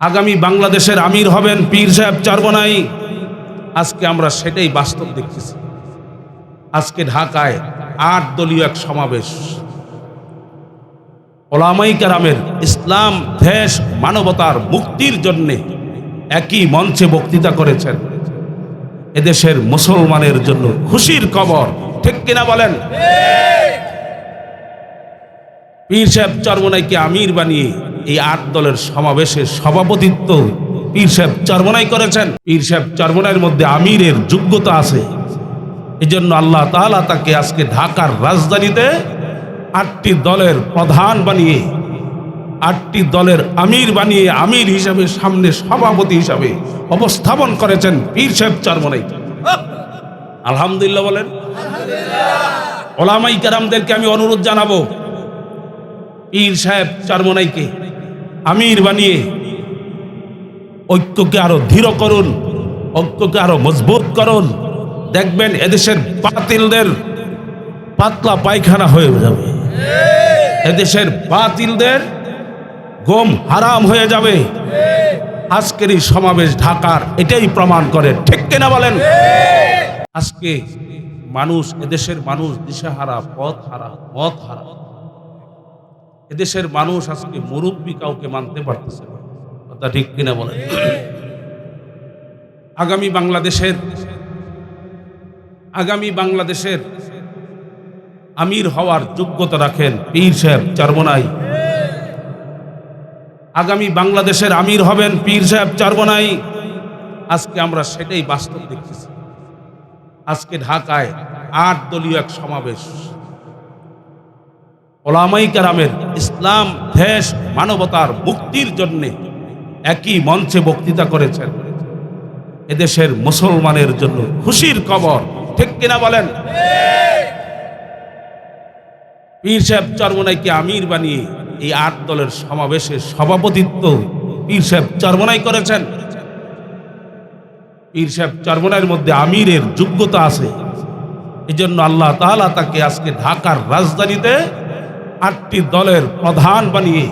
আগামী বাংলাদেশের আমির হবেন পীর সাহেব চারবনাই আজকে আমরা সেটাই বাস্তব দেখতেছি। আজকে ঢাকায় আট দলীয় এক সমাবেশ। ওলামাই কারামের ইসলাম দেশ মানবতার মুক্তির জন্যে একই মঞ্চে বক্তৃতা করেছেন। এদেশের মুসলমানের জন্য খুশির খবর ঠিক কিনা বলেন? পীর সাহেব চরমনাইকে আমির বানিয়ে এই আট দলের সমাবেশে সভাপতিত্ব পীর সাহেব চরমনাই করেছেন। পীর সাহেব চরমনাইয়ের মধ্যে আমিরের যোগ্যতা আছে। এই জন্য আল্লাহ তাআলা তাকে আজকে ঢাকার রাজধানীতে আটটি দলের প্রধান বানিয়ে, আটটি দলের আমির বানিয়ে, আমির হিসাবে সামনে সভাপতি হিসাবে অবস্থাপন করেছেন পীর সাহেব চরমনাই। আলহামদুলিল্লাহ বলেন। ওলামাই কারামদেরকে আমি অনুরোধ জানাব, পীর সাহেব চরমনাইকে আমির বানিয়ে ঐক্যকে আরও দৃঢ় করুন, ঐক্যকে আরও মজবুত করুন। দেখবেন এদেশের বাতিলদের পাতলা পায়খানা হয়ে যাবে। এদেশের বাতিলদের গম হারাম হয়ে যাবে। আজকের এই সমাবেশ ঢাকার এটাই প্রমাণ করে। ঠিক কিনা বলেন? আজকে মানুষ, এদেশের মানুষ দিশাহারা পথ হারা পথ হারা এদেশের মানুষ আজকে মুরব্বী কাউকে মানতে পারতেছে না। কথা ঠিক কিনা বলে আগামী বাংলাদেশের আগামী বাংলাদেশের আমির হওয়ার যোগ্যতা রাখেন পীর সাহেব চারবনাই আগামী বাংলাদেশের আমির হবেন পীর সাহেব চারবনাই আজকে আমরা সেটাই বাস্তব দেখতেছি। আজকে ঢাকায় আট দলীয় এক সমাবেশ। ওলামাই কারামের ইসলাম, দেশ, মানবতার মুক্তির জন্যে একই মঞ্চে বক্তৃতা করেছেন। এদেশের মুসলমানের জন্য খুশির খবর, ঠিক কিনা বলেন? পীর সাহেব চরমনাইকে আমির বানিয়ে এই আট দলের সমাবেশে সভাপতিত্ব পীর সাহেব চরমনাই করেছেন। পীর সাহেব চরমনাইয়ের মধ্যে আমিরের যোগ্যতা আছে। এজন্য আল্লাহ তাআলা তাকে আজকে ঢাকার রাজধানীতে আটটি দলের প্রধান বানিয়ে,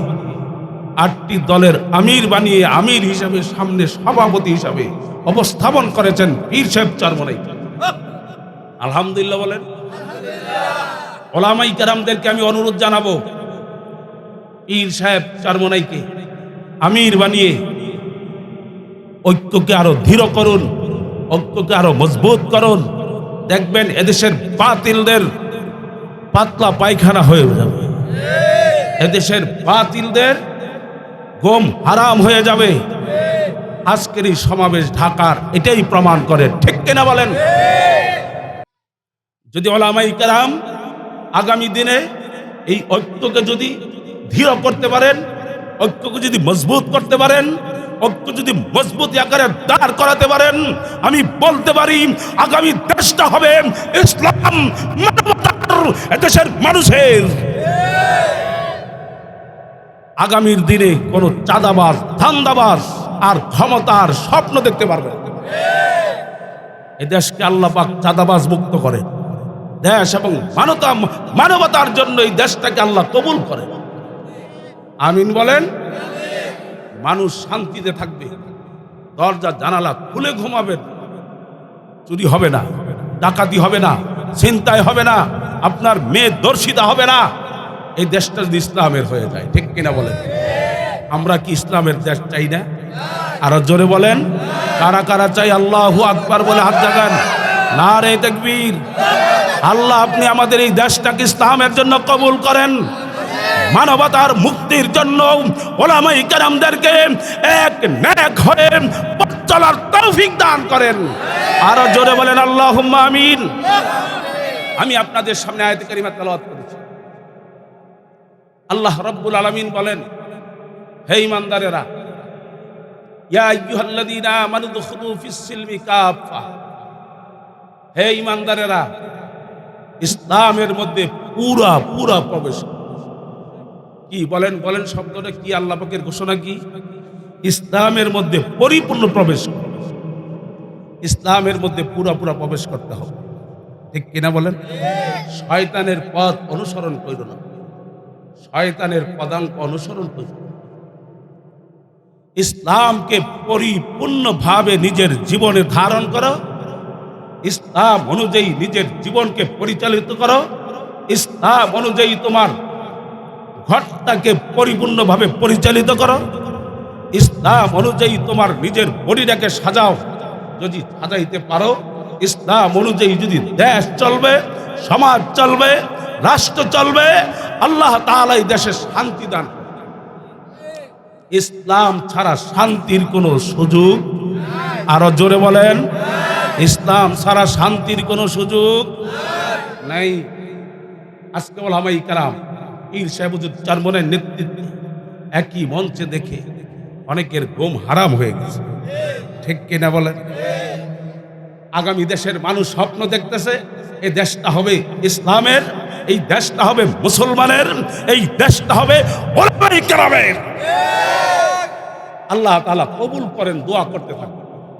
আটটি দলের আমির বানিয়ে, আমির হিসাবে সামনে সভাপতি হিসাবে অবস্থাপন করেছেন পীর সাহেব চরমনাই। আলহামদুলিল্লাহ বলেন। ওলামাই কারামদেরকে আমি অনুরোধ জানাব, পীর সাহেব চরমনাইকে আমির বানিয়ে ঐক্যকে আরও দৃঢ় করুন, ঐক্যকে আরও মজবুত করুন। দেখবেন এদেশের বাতিলদের পাতলা পায়খানা হয়ে যাবে। এদেশের বাতিলদের গম হারাম হয়ে যাবে। আজকের এই সমাবেশ ঢাকার এটাই প্রমাণ করে। ঠিক কিনা বলেন? যদি ওলামাই কারাম আগামী দিনে এই ঐক্যকে যদি ধীর করতে পারেন, ঐক্যকে যদি মজবুত করতে পারেন, ঐক্য যদি মজবুত আকারে দাঁড় করাতে পারেন, আমি বলতে পারি, আগামী দেশটা হবে ইসলাম মানবতার দেশের মানুষের। আগামীর দিনে কোনো চাঁদাবাজ, ধান্দাবাজ আর ক্ষমতার স্বপ্ন দেখতে পারবে। এ দেশকে আল্লাহ পাক চাঁদাবাজ মুক্ত করে। দেশ এবং মানবতা, মানবতার জন্য এই দেশটাকে আল্লাহ কবুল করে। আমিন বলেন, মানুষ শান্তিতে থাকবে। দরজা, জানালা খুলে ঘুমাবেন চুরি হবে না, ডাকাতি হবে না চিন্তায় হবে না, আপনার মেয়ে দর্শিতা হবে না। এই দেশটা যদি ইসলামের হয়ে যায়, ঠিক কিনা বলেন? আমরা কি ইসলামের দেশ চাই না? আরও জোরে বলেন, কারা কারা চাই আল্লাহু আকবার বলে হাত জাগান? না রে দেখবীর আল্লাহ, আপনি আমাদের এই দেশটাকে ইসলামের জন্য কবুল করেন। মানবতার মুক্তির জন্য ওলামাই কেরামদেরকে এক নেক হয়ে চলার তৌফিক দান করেন। আরও জোরে বলেন আল্লাহ আমিন। আমি আপনাদের সামনে আয়াত কারিমা আল্লাহ রব্বুল আলামিন বলেন হে ইমানদারেরা ইয়া হে ইমানদারেরা ইসলামের মধ্যে পুরা পুরা প্রবেশ কি বলেন বলেন শব্দটা কি? আল্লাহ পাকের ঘোষণা কি? ইসলামের মধ্যে পরিপূর্ণ প্রবেশ ইসলামের মধ্যে পুরা পুরা প্রবেশ করতে হবে। ঠিক কিনা বলেন? শয়তানের পথ অনুসরণ করো না। শয়তানের পদাঙ্ক অনুসরণ করো ইসলামকে পরিপূর্ণভাবে নিজের জীবনে ধারণ করো। ইসলাম অনুযায়ী নিজের জীবনকে পরিচালিত করো। ইসলাম অনুযায়ী তোমার ঘরটাকে পরিপূর্ণভাবে পরিচালিত করো। ইসলাম অনুযায়ী তোমার নিজের বডিটাকে সাজাও, যদি সাজাইতে পারো। ইসলাম অনুযায়ী যদি দেশ চলবে, সমাজ চলবে, রাষ্ট্র চলবে আল্লাহ তাআলা দেশে শান্তি দান ইসলাম ছাড়া শান্তির কোনো সুযোগ আরও জোরে বলেন, ইসলাম ছাড়া শান্তির কোনো সুযোগ নাই। আজকে ওলামাই কালাম পীর সাহেবুদ্দিন চারমনের নেতৃত্বে একই মঞ্চে দেখে অনেকের ঘুম হারাম হয়ে গেছে। ঠিক কিনা বলেন? আগামী দেশের মানুষ স্বপ্ন দেখতেছে, এ দেশটা হবে ইসলামের এই দেশটা হবে মুসলমানের এই দেশটা হবে ওলামাই কেরামের। আল্লাহ তালা কবুল করেন দোয়া করতে থাকবেন